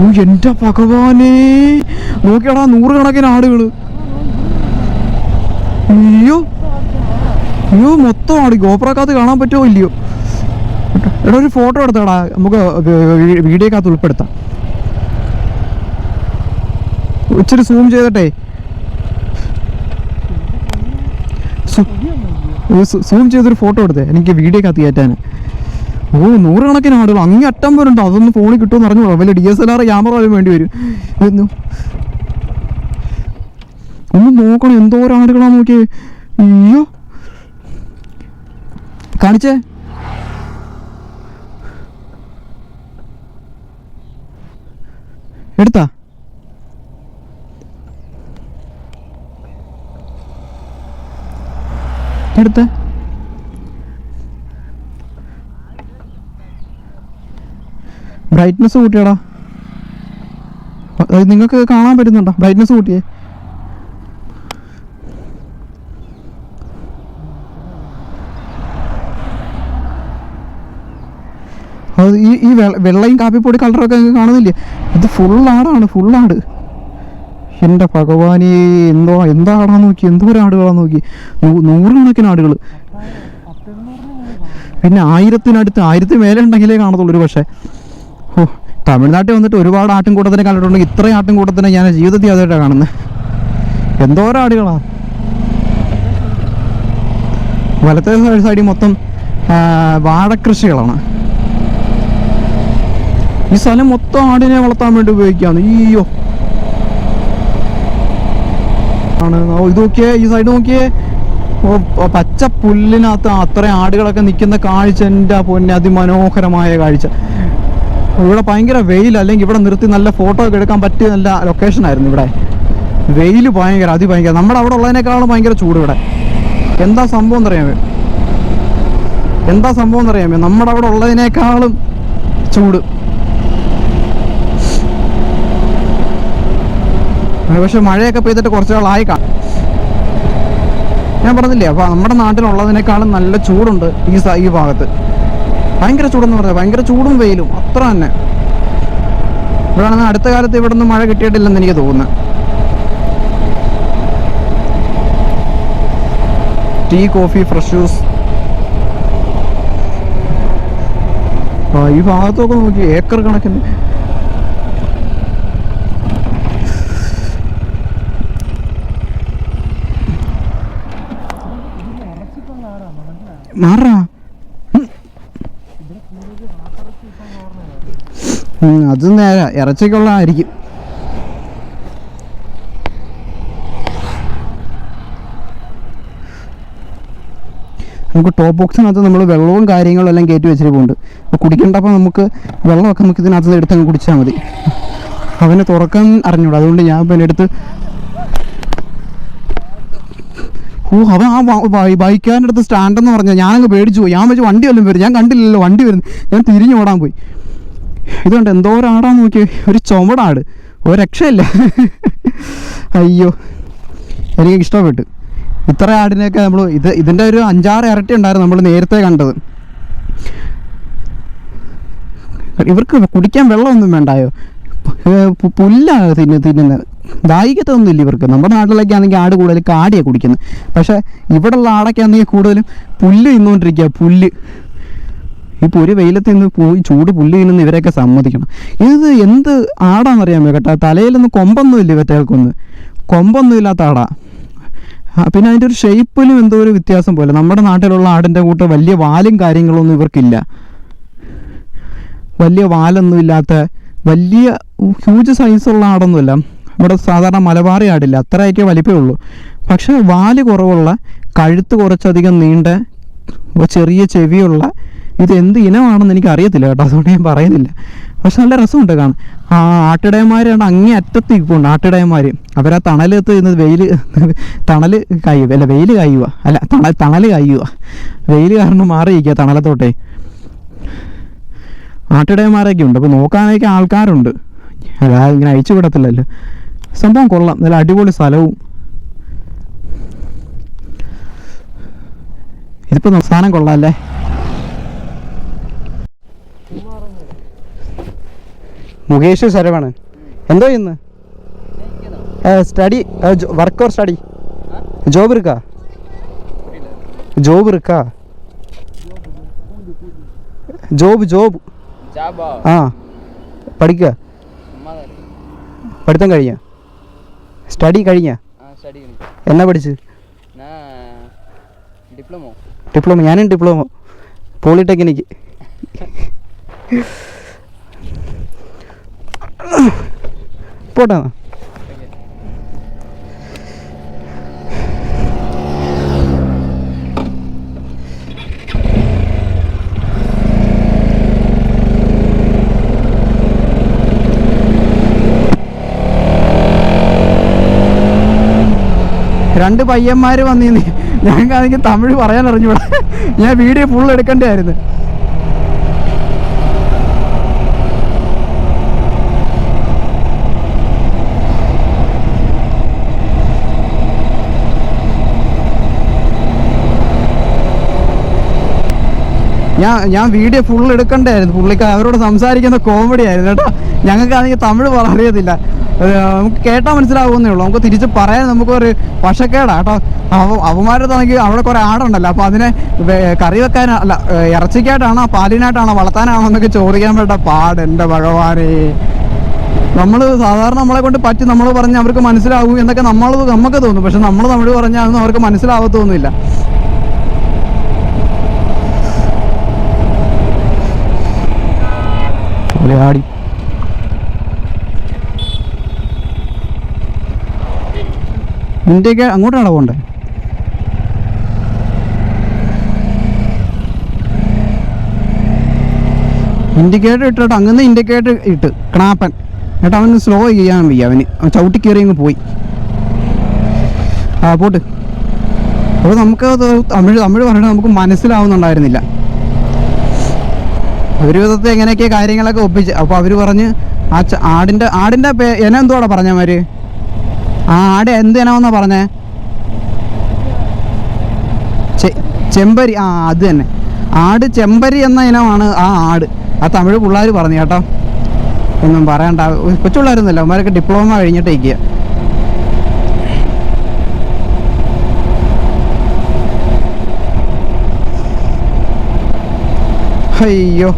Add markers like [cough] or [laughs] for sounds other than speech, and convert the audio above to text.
ഓ എന്റെ ഭഗവാനേ. നോക്കിയാടാ നൂറുകണക്കിന് ആടുകൾ. അയ്യോ. അയ്യോ മൊത്തം ആട്. ഗോപ്രക്കകത്ത് കാണാൻ പറ്റുമോ ഇല്ലയോ? എടാ ഒരു ഫോട്ടോ എടുത്തടാ. നമുക്ക് വീഡിയോക്കകത്ത് ഉൾപ്പെടുത്താം. ഇച്ചിരി സൂം ചെയ്തട്ടെ. സൂം ചെയ്തൊരു ഫോട്ടോ എടുത്തേ. എനിക്ക് വീഡിയോക്കകത്ത് കയറ്റാൻ ഓ നൂറുകണക്കിന് ആടുകൾ അങ്ങേ അറ്റം വരുന്നുണ്ട് അതൊന്ന് ഫോണിൽ കിട്ടുമെന്ന് അറിഞ്ഞു വലിയ D S L R camera വരും വേണ്ടി വരും. ഒന്ന് നോക്കണം. എന്തോ ആടുകളാ നോക്കിയേ. അയ്യോ. കാണിച്ചേ. എടുത്താ. എടുത്ത. ബ്രൈറ്റ്നസ് കൂട്ടിയടാ. നിങ്ങൾക്ക് കാണാൻ പറ്റുന്നുണ്ടോ? ബ്രൈറ്റ്നസ് കൂട്ടിയേ. അത് ഈ ഈ വെള്ള- വെള്ളയും കാപ്പിപ്പൊടി കളറൊക്കെ നിങ്ങൾക്ക് കാണുന്നില്ലേ? ഇത് ഫുൾ ആടാണ് ഫുൾ ആട്. എന്റെ ഭഗവാനെ എന്തോ എന്താ ആടാന്ന് നോക്കി എന്തോരം ആടുകളാന്ന് നോക്കി. നൂറുകണക്കിന് ആടുകൾ പിന്നെ ആയിരത്തിനടുത്ത് ആയിരത്തി മേലെ ഉണ്ടെങ്കിലേ കാണത്തുള്ളൂ ഒരു പക്ഷേ. തമിഴ്നാട്ടിൽ വന്നിട്ട് ഒരുപാട് ആട്ടിൻകൂട്ടത്തിനെ കണ്ടിട്ടുണ്ടെങ്കിൽ ഇത്രയും ആട്ടിൻകൂട്ടത്തിനെ ഞാൻ ജീവിതത്തിൽ ആദ്യമായിട്ടാണ് കാണുന്നത് എന്തോരം ആടുകളാ. വലത്തെ സൈഡിൽ മൊത്തം വാഴക്കൃഷികളാണ്. ഈ സ്ഥലം മൊത്തം ആടിനെ വളർത്താൻ വേണ്ടി ഉപയോഗിക്കാന്ന് അയ്യോ. ആണ്. ഇത് നോക്കിയേ ഈ സൈഡ് നോക്കിയേ. പച്ച പുല്ലിനകത്ത് അത്രയും ആടുകളൊക്കെ നിൽക്കുന്ന കാഴ്ച. എന്റെ പൊന്നെ അതിമനോഹരമായ കാഴ്ച. ഇവിടെ ഭയങ്കര വെയിൽ അല്ലെങ്കിൽ ഇവിടെ നിർത്തി നല്ല ഫോട്ടോ ഒക്കെ എടുക്കാൻ പറ്റിയ നല്ല ലൊക്കേഷൻ ആയിരുന്നു ഇവിടെ. വെയിൽ ഭയങ്കര അതിഭയങ്കര. നമ്മുടെ അവിടെ ഉള്ളതിനേക്കാളും ഭയങ്കര ചൂട് ഇവിടെ. എന്താ സംഭവം എന്നറിയാമേ? എന്താ സംഭവം എന്നറിയാമേ? നമ്മുടെ അവിടെ ഉള്ളതിനേക്കാളും ചൂട്. പക്ഷെ മഴയൊക്കെ പെയ്തിട്ട് കുറച്ച് നാളായി കാണും. ഞാൻ പറഞ്ഞില്ലേ അപ്പോൾ നമ്മുടെ നാട്ടിലുള്ളതിനേക്കാളും നല്ല ചൂടുണ്ട് ഈ ഈ ഭാഗത്ത്. ഭയങ്കര ചൂടെന്ന് പറഞ്ഞാൽ ഭയങ്കര ചൂടും വെയിലും അത്ര തന്നെ. ഇവിടെ അടുത്ത കാലത്ത് ഇവിടെ നിന്ന് മഴ കിട്ടിയിട്ടില്ലെന്ന് എനിക്ക് തോന്നുന്നു. Tea coffee fresh juice. ഈ ഭാഗത്തൊക്കെ നോക്കി ഏക്കർ കണക്കിന്. മാറാ. അത് നേരെ ഇറച്ചിക്കുള്ള ആയിരിക്കും. നമുക്ക് ടോപ്പ് ബോക്സിനകത്ത് നമ്മൾ വെള്ളവും കാര്യങ്ങളും എല്ലാം കയറ്റി വെച്ചിരിപ്പുണ്ട് അപ്പോൾ കുടിക്കേണ്ടപ്പോൾ നമുക്ക് വെള്ളമൊക്കെ നമുക്ക് ഇതിനകത്ത് എടുത്ത് അങ്ങ് കുടിച്ചാൽ മതി. അവനെ തുറക്കാൻ അറിഞ്ഞൂടാ. അതുകൊണ്ട് ഞാൻ പിന്നെ എടുത്ത് ഓ അവൻ ആ ബൈക്കാരന്റെ അടുത്ത് സ്റ്റാൻഡെന്ന് പറഞ്ഞാൽ ഞാനങ്ങ് പേടിച്ചു പോയി. ഞാൻ വെച്ച് വണ്ടി വല്ലതും വരും. ഞാൻ കണ്ടില്ലല്ലോ വണ്ടി വരുന്നു ഞാൻ തിരിഞ്ഞു ഓടാൻ പോയി. ഇതുകൊണ്ട് എന്തോ ഒരാടാ നോക്കി ഒരു ചുമടാട് ഒരു രക്ഷയില്ല. അയ്യോ. എനിക്ക് ഇഷ്ടപ്പെട്ടു. ഇത്ര ആടിനെയൊക്കെ നമ്മൾ ഇത് ഇതിന്റെ ഒരു അഞ്ചാറ് ഇരട്ടി ഉണ്ടായിരുന്നു നമ്മൾ നേരത്തെ കണ്ടത്. ഇവർക്ക് കുടിക്കാൻ വെള്ളമൊന്നും വേണ്ടായോ? പുല്ലാണ് തിന്നു തിന്നുന്നത് ഇല്ല ഇവർക്ക്. നമ്മുടെ നാട്ടിലൊക്കെ ആണെങ്കിൽ ആട് കൂടുതൽ കാടിയാണ് കുടിക്കുന്നത്. പക്ഷേ ഇവിടെയുള്ള ആടൊക്കെ ആണെങ്കിൽ കൂടുതലും പുല്ല് തിന്നുകൊണ്ടിരിക്കുക പുല്ല്. ഇപ്പോൾ ഒരു വെയിലത്ത് നിന്ന് പോയി ചൂട് പുല്ല് തിന്നുന്ന ഇവരെയൊക്കെ സമ്മതിക്കണം. ഇത് എന്ത് ആടാന്നറിയാമോ കേട്ടോ? തലയിലൊന്നും കൊമ്പൊന്നും ഇല്ല ഇവറ്റകൾക്കൊന്ന്. കൊമ്പൊന്നും ഇല്ലാത്ത ആടാ. പിന്നെ അതിന്റെ ഒരു ഷേപ്പിലും എന്തോ ഒരു വ്യത്യാസം പോലെ. നമ്മുടെ നാട്ടിലുള്ള ആടിന്റെ കൂട്ട് വലിയ വാലും കാര്യങ്ങളൊന്നും ഇവർക്കില്ല. വലിയ വാലൊന്നും ഇല്ലാത്ത വലിയ ഹ്യൂജ് സൈസുള്ള ആടൊന്നുമില്ല. ഇവിടെ സാധാരണ മലബാറി ആടില്ല. അത്രയൊക്കെ വലിപ്പേ ഉള്ളൂ. പക്ഷേ വാൽ കുറവുള്ള കഴുത്ത് കുറച്ചധികം നീണ്ട ചെറിയ ചെവിയുള്ള ഇത് എന്ത് ഇനമാണെന്ന് എനിക്ക് അറിയത്തില്ല കേട്ടോ അതുകൊണ്ട് ഞാൻ പറയുന്നില്ല. പക്ഷെ നല്ല രസമുണ്ട് കാണാൻ. ആ ആട്ടിടയന്മാരാണ് അങ്ങേ അറ്റത്ത് ഇരിപ്പുണ്ട് ആട്ടിടയന്മാർ അവരാ തണലത്ത് നിന്ന് വെയിൽ തണൽ കായുക അല്ല വെയിൽ കായുക അല്ല തണൽ തണൽ കായുക വെയിൽ കാരണം മാറിയിരിക്കുക തണലത്തോട്ടെ. ആട്ടിടയന്മാരൊക്കെ ഉണ്ട്. അപ്പോൾ നോക്കാനൊക്കെ ആൾക്കാരുണ്ട്. അല്ലാതെ ഇങ്ങനെ അയച്ചു വിടത്തില്ലല്ലോ. സംഭവം കൊള്ളാം. നല്ല അടിപൊളി സ്ഥലവും. ഇതിപ്പോൾ സാധനം കൊള്ളാം അല്ലേ? മുകേഷ് ശരവാണ് എന്തോ ഇന്ന്? Study work or study job എടുക്ക ജോബ് എടുക്ക ജോബ് ജോബ് ആ പഠിക്ക? പഠിത്തം കഴിഞ്ഞ? സ്റ്റഡി കഴിഞ്ഞ? എന്നാ പഠിച്ച്? ഡിപ്ലോമോ ഡിപ്ലോമ ഞാനും ഡിപ്ലോമോ പോളിടെക്നിക്ക് [laughs] പോട്ടാ. രണ്ട് പയ്യന്മാർ വന്നിന്ന്. ഞങ്ങൾക്കാണെങ്കിൽ തമിഴ് പറയാൻ അറിഞ്ഞൂടാ ഞാൻ വീഡിയോ ഫുൾ എടുക്കണ്ടായിരുന്നു ഞാൻ ഞാൻ വീഡിയോ ഫുൾ എടുക്കണ്ടായിരുന്നു. പുള്ളിക്ക് അവരോട് സംസാരിക്കുന്ന കോമഡി ആയിരുന്നു കേട്ടോ. ഞങ്ങൾക്ക് അതെങ്കിൽ തമിഴ് പറ- അറിയത്തില്ല. നമുക്ക് കേട്ടാൽ മനസ്സിലാവുന്നേ ഉള്ളൂ. നമുക്ക് തിരിച്ച് പറയാൻ നമുക്കൊരു പക്ഷക്കേടാ കേട്ടോ. അവ അവന്മാരത്താണെങ്കിൽ അവിടെ കുറേ ആടുണ്ടല്ലോ. അപ്പോൾ അതിനെ കറി വെക്കാൻ അല്ല ഇറച്ചിക്കായിട്ടാണോ പാലിനായിട്ടാണോ വളർത്താനാണോ എന്നൊക്കെ ചോദിക്കാൻ വേണ്ട പാട് എന്റെ ഭഗവാനേ. നമ്മൾ സാധാരണ നമ്മളെ കൊണ്ട് പറ്റി. നമ്മൾ പറഞ്ഞ് അവർക്ക് മനസ്സിലാവും എന്നൊക്കെ നമ്മൾ നമുക്ക് തോന്നും. പക്ഷെ നമ്മൾ തമിഴ് പറഞ്ഞാൽ അവർക്ക് മനസ്സിലാവത്തൊന്നുമില്ല. ആടി ഇന്ത്യയ്ക്ക് അങ്ങോട്ടാണോ പോണ്ടേ? ഇൻഡിക്കേറ്റർ ഇട്ടിട്ട് അങ്ങനെ ഇൻഡിക്കേറ്റർ ഇട്ട്. ക്ണാപ്പൻ. എന്നിട്ട് അവന് സ്ലോ ചെയ്യാൻ വയ്യ അവന്. ചവിട്ടി കയറി അങ്ങ് പോയി. ആ പോട്ട്. അപ്പോൾ നമുക്ക് തമിഴ് തമിഴ് പറഞ്ഞിട്ട് നമുക്ക് മനസ്സിലാവുന്നുണ്ടായിരുന്നില്ല. ഒരു വിധത്തെ എങ്ങനെയൊക്കെ കാര്യങ്ങളൊക്കെ ഒപ്പിച്ച്. അപ്പോൾ അവർ പറഞ്ഞ് ആ ആടിന്റെ ആടിന്റെ പേ ഇനം എന്തുവാടാ പറഞ്ഞമാര് ആ ആട് എന്ത് ഇനമെന്നാ പറഞ്ഞേ? ചെമ്പരി ആ അത് തന്നെ. ആട് ചെമ്പരി എന്ന ഇനമാണ് ആ ആട്. ആ തമിഴ് പിള്ളേർ പറഞ്ഞു കേട്ടോ ഒന്നും പറയണ്ട. കൊച്ചുപിള്ളേരൊന്നുമില്ല. അവന്മാരൊക്കെ ഡിപ്ലോമ കഴിഞ്ഞിട്ടേക്കുക അയ്യോ